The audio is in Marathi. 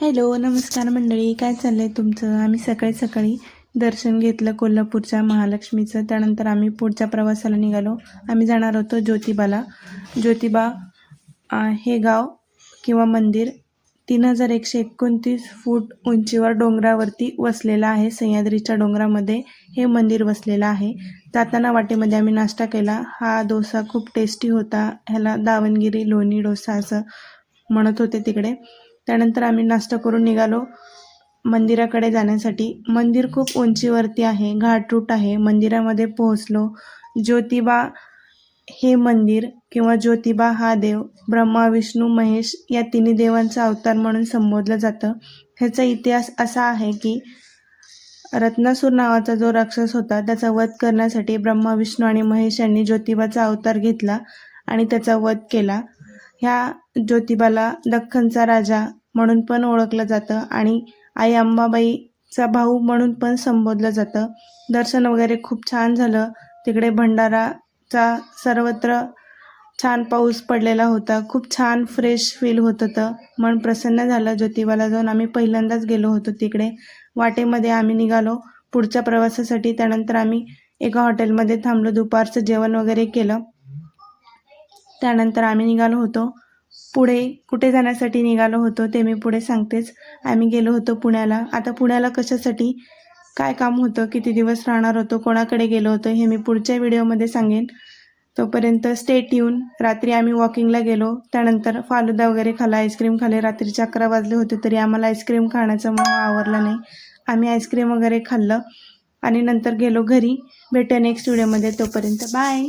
हॅलो नमस्कार मंडळी. काय चाललं आहे तुमचं? आम्ही सकाळी सकाळी दर्शन घेतलं कोल्हापूरच्या महालक्ष्मीचं. त्यानंतर आम्ही पुढच्या प्रवासाला निघालो. आम्ही जाणार होतो ज्योतिबाला. ज्योतिबा हे गाव किंवा मंदिर तीन हजार एकशे एकोणतीस फूट उंचीवर डोंगरावरती वसलेलं आहे. सह्याद्रीच्या डोंगरामध्ये हे मंदिर वसलेलं आहे. जाताना वाटेमध्ये आम्ही नाश्ता केला. हा डोसा खूप टेस्टी होता. ह्याला दावणगिरी लोणी डोसा असं म्हणत होते तिकडे. त्यानंतर आम्ही नाश्ता करून निघालो. मंदिराकडे जाण्यासाठी. मंदिर खूप उंचीवरती आहे घाटरूट आहे. मंदिरामध्ये पोहोचलो. ज्योतिबा हे मंदिर किंवा ज्योतिबा हा देव ब्रह्मा विष्णू महेश या तिन्ही देवांचा अवतार म्हणून संबोधलं जातं. ह्याचा इतिहास असा आहे की रत्नासूर नावाचा जो राक्षस होता त्याचा वध करण्यासाठी ब्रह्मा विष्णू आणि महेश यांनी ज्योतिबाचा अवतार घेतला आणि त्याचा वध केला. ह्या ज्योतिबाला दख्खनचा राजा म्हणून पण ओळखलं जातं आणि आई अंबाबाईचा भाऊ म्हणून पण संबोधलं जातं. दर्शन वगैरे खूप छान झालं. तिकडे भंडाराचा सर्वत्र छान पाऊस पडलेला होता. खूप छान फ्रेश फील होत होतं. मन प्रसन्न झालं. ज्योतिबाला जाऊन आम्ही पहिल्यांदाच गेलो होतो तिकडे. वाटेमध्ये आम्ही निघालो. पुढच्या प्रवासासाठी त्यानंतर आम्ही एका हॉटेलमध्ये थांबलो. दुपारचं जेवण वगैरे केलं. त्यानंतर आम्ही निघालो होतो. पुढे कुठे जाण्यासाठी निघालो होतो ते मी पुढे सांगतेच. आम्ही गेलो होतो पुण्याला. आता पुण्याला कशासाठी? काय काम होतं? किती दिवस राहणार होतो? कोणाकडे गेलो होतो? हे मी पुढच्या व्हिडिओमध्ये सांगेन. तोपर्यंत स्टेट येऊन रात्री आम्ही वॉकिंगला गेलो. त्यानंतर फालुदा वगैरे खाल्ला आईस्क्रीम खाल्ले. रात्रीचे अकरा वाजले होते तरी आम्हाला आईस्क्रीम खाण्याचं मग आवरलं नाही. आम्ही आईस्क्रीम वगैरे खाल्लं आणि नंतर गेलो घरी. भेटूया नेक्स्ट व्हिडिओमध्ये तोपर्यंत बाय